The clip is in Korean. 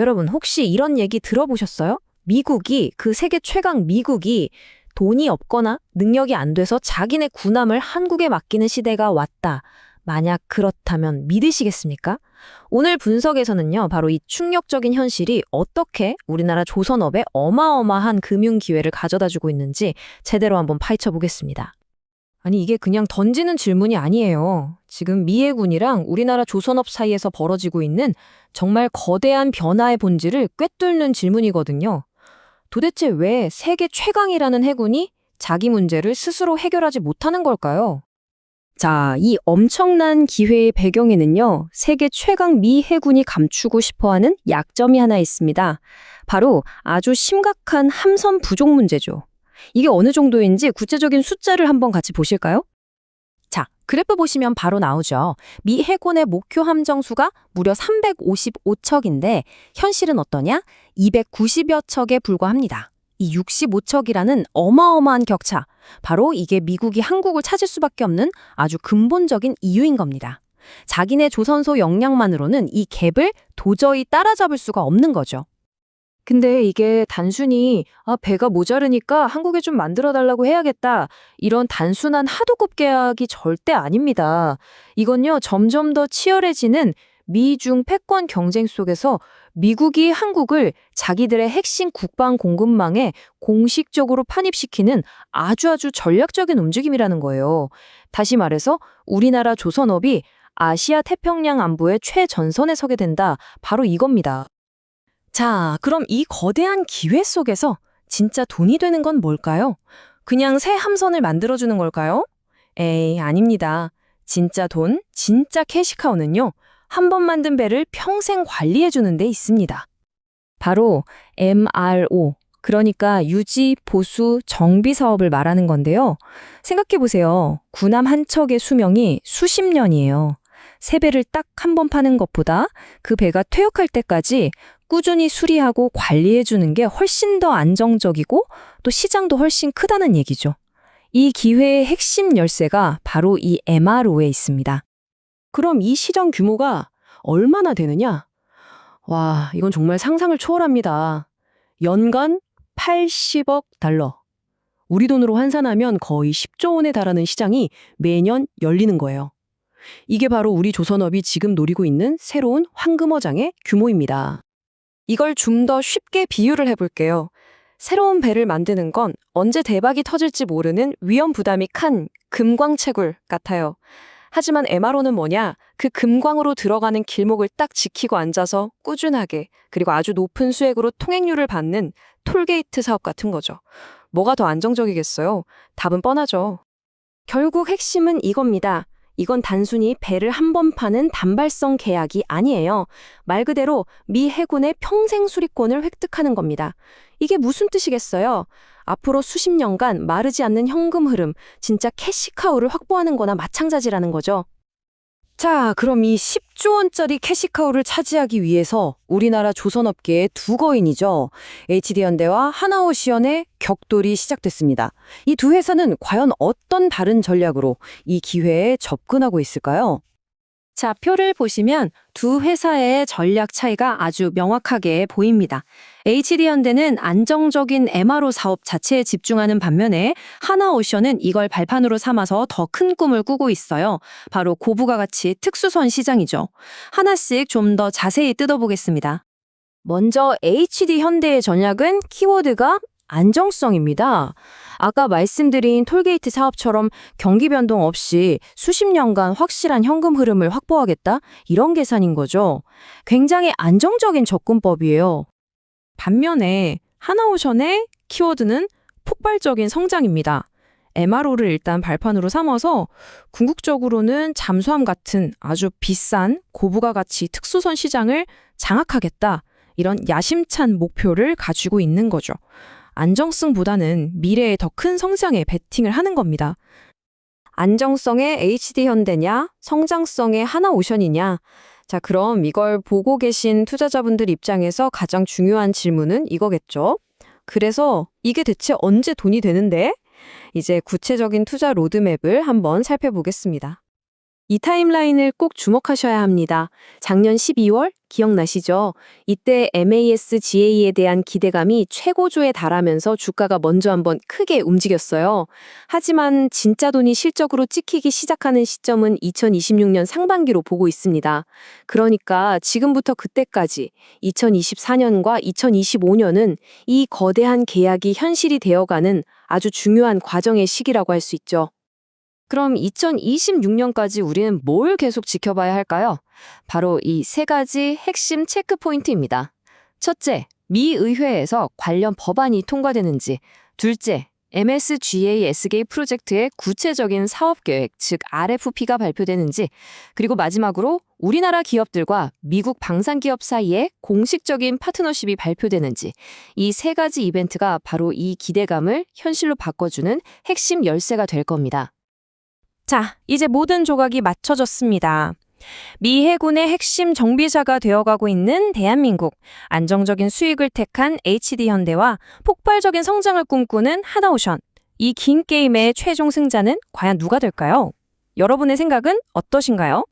여러분, 혹시 이런 얘기 들어보셨어요? 미국이, 그 세계 최강 미국이 돈이 없거나 능력이 안 돼서 자기네 군함을 한국에 맡기는 시대가 왔다. 만약 그렇다면 믿으시겠습니까? 오늘 분석에서는요, 바로 이 충격적인 현실이 어떻게 우리나라 조선업에 어마어마한 금융 기회를 가져다 주고 있는지 제대로 한번 파헤쳐 보겠습니다. 아니, 이게 그냥 던지는 질문이 아니에요. 지금 미 해군이랑 우리나라 조선업 사이에서 벌어지고 있는 정말 거대한 변화의 본질을 꿰뚫는 질문이거든요. 도대체 왜 세계 최강이라는 해군이 자기 문제를 스스로 해결하지 못하는 걸까요? 자, 이 엄청난 기회의 배경에는요, 세계 최강 미 해군이 감추고 싶어 하는 약점이 하나 있습니다. 바로 아주 심각한 함선 부족 문제죠. 이게 어느 정도인지 구체적인 숫자를 한번 같이 보실까요? 자, 그래프 보시면 바로 나오죠. 미 해군의 목표 함정 수가 무려 355척인데 현실은 어떠냐? 290여 척에 불과합니다. 이 65척이라는 어마어마한 격차. 바로 이게 미국이 한국을 찾을 수밖에 없는 아주 근본적인 이유인 겁니다. 자기네 조선소 역량만으로는 이 갭을 도저히 따라잡을 수가 없는 거죠. 근데 이게 단순히 아, 배가 모자르니까 한국에 좀 만들어 달라고 해야겠다. 이런 단순한 하도급 계약이 절대 아닙니다. 이건요, 점점 더 치열해지는 미중 패권 경쟁 속에서 미국이 한국을 자기들의 핵심 국방 공급망에 공식적으로 편입시키는 아주 아주 전략적인 움직임이라는 거예요. 다시 말해서 우리나라 조선업이 아시아 태평양 안보의 최전선에 서게 된다. 바로 이겁니다. 자, 그럼 이 거대한 기회 속에서 진짜 돈이 되는 건 뭘까요? 그냥 새 함선을 만들어주는 걸까요? 에이, 아닙니다. 진짜 돈, 진짜 캐시카우는요, 한 번 만든 배를 평생 관리해주는 데 있습니다. 바로 MRO, 그러니까 유지, 보수, 정비 사업을 말하는 건데요. 생각해보세요. 군함 한 척의 수명이 수십 년이에요. 새 배를 딱 한 번 파는 것보다 그 배가 퇴역할 때까지 꾸준히 수리하고 관리해주는 게 훨씬 더 안정적이고 또 시장도 훨씬 크다는 얘기죠. 이 기회의 핵심 열쇠가 바로 이 MRO에 있습니다. 그럼 이 시장 규모가 얼마나 되느냐? 와, 이건 정말 상상을 초월합니다. 연간 80억 달러. 우리 돈으로 환산하면 거의 10조 원에 달하는 시장이 매년 열리는 거예요. 이게 바로 우리 조선업이 지금 노리고 있는 새로운 황금어장의 규모입니다. 이걸 좀 더 쉽게 비유를 해볼게요. 새로운 배를 만드는 건 언제 대박이 터질지 모르는 위험 부담이 큰 금광채굴 같아요. 하지만 MRO는 뭐냐? 그 금광으로 들어가는 길목을 딱 지키고 앉아서 꾸준하게 그리고 아주 높은 수액으로 통행료를 받는 톨게이트 사업 같은 거죠. 뭐가 더 안정적이겠어요? 답은 뻔하죠. 결국 핵심은 이겁니다. 이건 단순히 배를 한 번 파는 단발성 계약이 아니에요. 말 그대로 미 해군의 평생 수리권을 획득하는 겁니다. 이게 무슨 뜻이겠어요? 앞으로 수십 년간 마르지 않는 현금 흐름, 진짜 캐시카우를 확보하는 거나 마찬가지라는 거죠. 자, 그럼 이 10조 원짜리 캐시카우를 차지하기 위해서 우리나라 조선업계의 두 거인이죠. HD현대와 하나오시언의 격돌이 시작됐습니다. 이 두 회사는 과연 어떤 다른 전략으로 이 기회에 접근하고 있을까요? 자, 표를 보시면 두 회사의 전략 차이가 아주 명확하게 보입니다. HD현대는 안정적인 MRO 사업 자체에 집중하는 반면에 하나오션은 이걸 발판으로 삼아서 더 큰 꿈을 꾸고 있어요. 바로 고부가 가치 특수선 시장이죠. 하나씩 좀 더 자세히 뜯어보겠습니다. 먼저 HD현대의 전략은 키워드가 안정성입니다. 아까 말씀드린 톨게이트 사업처럼 경기 변동 없이 수십 년간 확실한 현금 흐름을 확보하겠다? 이런 계산인 거죠. 굉장히 안정적인 접근법이에요. 반면에 하나오션의 키워드는 폭발적인 성장입니다. MRO를 일단 발판으로 삼아서 궁극적으로는 잠수함 같은 아주 비싼 고부가 가치 특수선 시장을 장악하겠다. 이런 야심찬 목표를 가지고 있는 거죠. 안정성보다는 미래의 더큰 성장에 베팅을 하는 겁니다. 안정성의 HD현대냐, 성장성의 하나오션이냐. 자, 그럼 이걸 보고 계신 투자자분들 입장에서 가장 중요한 질문은 이거겠죠. 그래서 이게 대체 언제 돈이 되는데? 이제 구체적인 투자 로드맵을 한번 살펴보겠습니다. 이 타임라인을 꼭 주목하셔야 합니다. 작년 12월 기억나시죠? 이때 MAS-GA에 대한 기대감이 최고조에 달하면서 주가가 먼저 한번 크게 움직였어요. 하지만 진짜 돈이 실적으로 찍히기 시작하는 시점은 2026년 상반기로 보고 있습니다. 그러니까 지금부터 그때까지 2024년과 2025년은 이 거대한 계약이 현실이 되어가는 아주 중요한 과정의 시기라고 할 수 있죠. 그럼 2026년까지 우리는 뭘 계속 지켜봐야 할까요? 바로 이 세 가지 핵심 체크 포인트입니다. 첫째, 미 의회에서 관련 법안이 통과되는지. 둘째, MSGA SK 프로젝트의 구체적인 사업 계획, 즉 RFP가 발표되는지. 그리고 마지막으로 우리나라 기업들과 미국 방산 기업 사이에 공식적인 파트너십이 발표되는지. 이 세 가지 이벤트가 바로 이 기대감을 현실로 바꿔주는 핵심 열쇠가 될 겁니다. 자, 이제 모든 조각이 맞춰졌습니다. 미 해군의 핵심 정비사가 되어가고 있는 대한민국, 안정적인 수익을 택한 HD 현대와 폭발적인 성장을 꿈꾸는 하나오션. 이 긴 게임의 최종 승자는 과연 누가 될까요? 여러분의 생각은 어떠신가요?